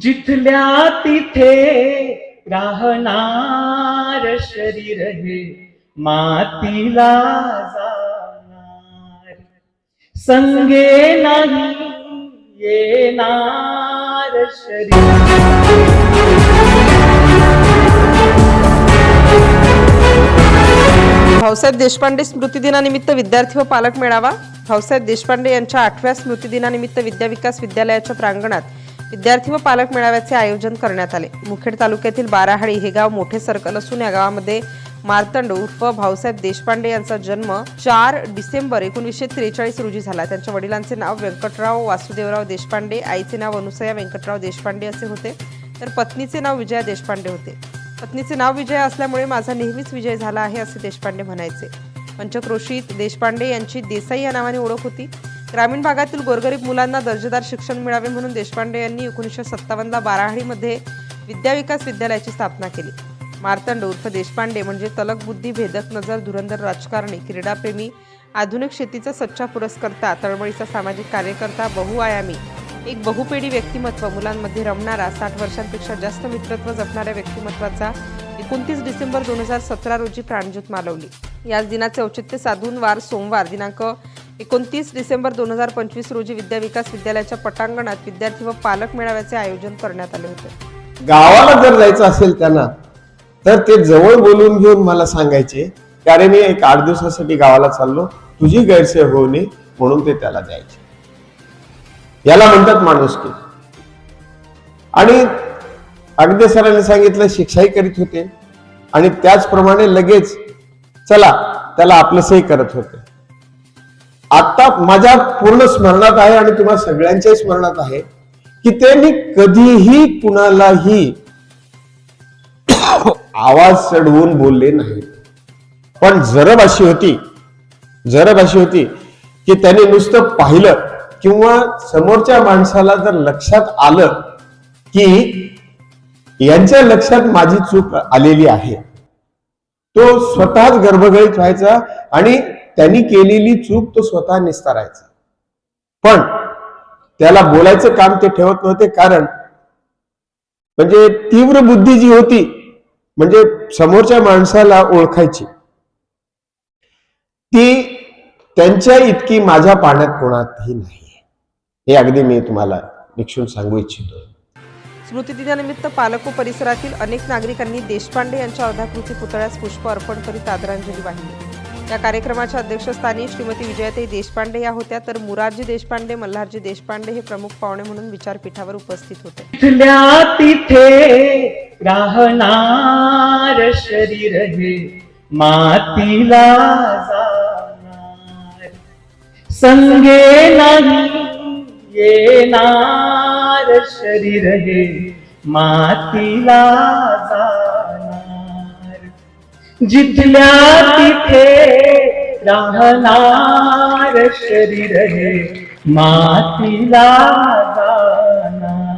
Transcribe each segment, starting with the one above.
जिथल्या तिथे राहणार शरीर हे मातीला जाणार. संगे नाही येणार शरीर. भाऊसाहेब देशपांडे स्मृती दिनानिमित्त विद्यार्थी व पालक मेळावा. भाऊसाहेब देशपांडे यांच्या आठव्या स्मृती दिनानिमित्त विद्या विकास विद्यालयाच्या प्रांगणात विद्यार्थी व पालक मेळाव्याचे आयोजन करण्यात आले. मुखेड तालुक्यातील बाराहाळी हे गाव मोठे सर्कल असून या गावामध्ये मार्तंड उर्फ भाऊसाहेब देशपांडे यांचा जन्म चार डिसेंबर एकोणीसशे त्रेचाळीस रोजी झाला. त्यांच्या वडिलांचे नाव व्यंकटराव वासुदेवराव देशपांडे आईचे नाव अनुसया व्यंकटराव देशपांडे असे होते. तर पत्नीचे नाव विजया देशपांडे होते. पत्नीचे नाव विजय असल्यामुळे माझा नेहमीच विजय झाला आहे असे देशपांडे म्हणायचे. पंचक्रोशीत देशपांडे यांची देसाई या नावाने ओळख होती. ग्रामीण भागातील गोरगरीब मुलांना दर्जेदार शिक्षण मिळावे म्हणून देशपांडे यांनी एकोणीसशे सत्तावन्नला बाराहाडीमध्ये विद्याविकास विद्यालयाची स्थापना केली. मार्तंड उर्फ देशपांडे म्हणजे तलक बुद्धी भेदक नजर धुरंधर राजकारणी क्रीडाप्रेमी आधुनिक शेतीचा सच्चा पुरस्कर्ता तळमळीचा सामाजिक कार्यकर्ता बहुआयामी एक बहुपेढी व्यक्तिमत्व मुलांमध्ये रमणारा साठ वर्षांपेक्षा जास्त मित्रत्व जपणाऱ्या व्यक्तिमत्वाचा एकोणतीस डिसेंबर दोन हजार सतरा रोजी प्राणज्योत मालवली. याच दिनाचे औचित्य साधून वार सोमवार दिनांक एकोणतीस डिसेंबर दोन हजार पंचवीस रोजी विद्याविकास विद्यालयाच्या पटांगणात विद्यार्थी व पालक मेळाव्याचे आयोजन करण्यात आले होते. गावाला जर जायचं असेल त्यांना तर ते जवळ बोलून घेऊन मला सांगायचे कारण मी एक आठ दिवसासाठी गावाला चाललो तुझी गैरसोय होऊ नये म्हणून ते त्याला द्यायचे. याला म्हणतात माणुसकी आणि अगदी सरांनी सांगितलं शिक्षाही करीत होते. आणि त्याचप्रमाणे लगेच चला त्याला आपलंसही करत होते. आता माझ्या पूर्ण स्मरणात आहे आणि तुम्हा सगळ्यांच्याही स्मरणात आहे की त्यांनी कधीही कुणालाही आवाज चढवून बोलले नाही. पण जरब अशी होती जरब अशी होती की त्याने नुसतं पाहिलं किंवा समोरच्या माणसाला जर लक्षात आलं की यांच्या लक्षात माझी चूक आलेली आहे. तो स्वतःच गर्भगळीत व्हायचा आणि त्यांनी केलेली चूक तो स्वतः निस्तारायचा. पण त्याला बोलायचं काम ते ठेवत नव्हते कारण म्हणजे तीव्र बुद्धी जी होती म्हणजे समोरच्या माणसाला ओळखायची ती त्यांच्या इतकी माझ्या पाण्यात कोणातही नाही. हे अगदी मी तुम्हाला निक्षून सांगू इच्छितो. स्मृतिदिनानिमित्त दिनानिमित्त परिसरातील अनेक नागरिकांनी देशपांडे यांच्या अर्धाकृती पुतळ्यास पुष्प अर्पण करीत आदरांजली वाहिली. या कार्यक्रमाच्या अध्यक्षस्थानी श्रीमती विजयाताई देशपांडे या होत्या. तर मुरारजी देशपांडे मल्हारजी देशपांडे हे प्रमुख पाहुणे म्हणून विचारपीठावर उपस्थित होते. तिथे राहणार शरीर हे मातीला जाणार. संगे नाही येणार. शरीर हे मातीला जाणार. जिथल्या तिथे राहणार शरीर हे मातीला जाणार.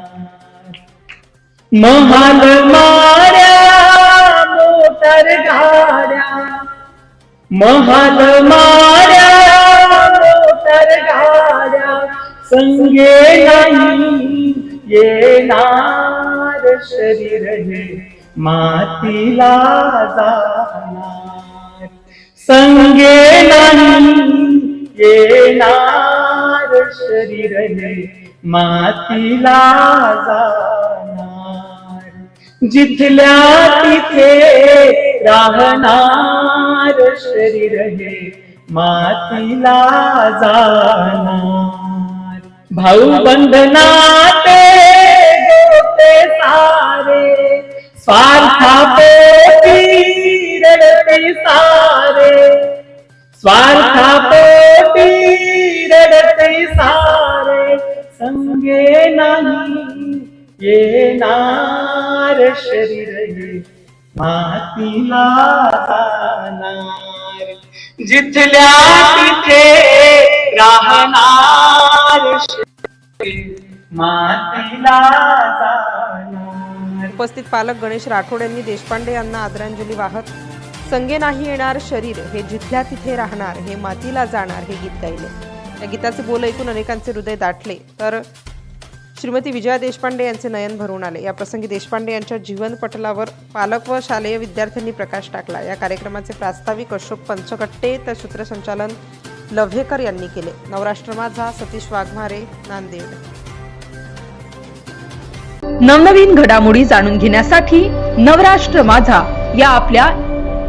महाल माऱ्या मोटर गाड्या महाल माऱ्या मोटर गाड्या संगे नाही येणार शरीर हे मातीला जाणार. संगे नाही येणार शरीर हे मातीला जाणार. जिथल्या तिथे राहणार शरीर हे मातीला जाणार. भाऊ बंधना स्वार्था पोटी रडते सारे संगे नाही येणार शरीर मातीला जाणार. जिथल्या तिथे राहणार मातीला जाणार. उपस्थित पालक गणेश राठोड यांनी देशपांडे यांना आदरांजली वाहत संगे नाही येणार शरीर हे जिथल्या तिथे राहणार हे मातीला जाणार हे गीत गायले. या गीताचे बोल ऐकून अनेकांचे हृदय दाटले. तर श्रीमती विजया देशपांडे यांचे नयन भरून आले. या प्रसंगी देशपांडे यांच्या जीवनपटलावर पालक व शालेय विद्यार्थ्यांनी प्रकाश टाकला. या कार्यक्रमाचे प्रास्ताविक अशोक पंचकट्टे तर सूत्रसंचालन लव्हेकर यांनी केले. नवराष्ट्र माझा सतीश वाघमारे नांदेड. नवनवीन घडामोडी जाणून घेण्यासाठी नवराष्ट्र माझा या आपल्या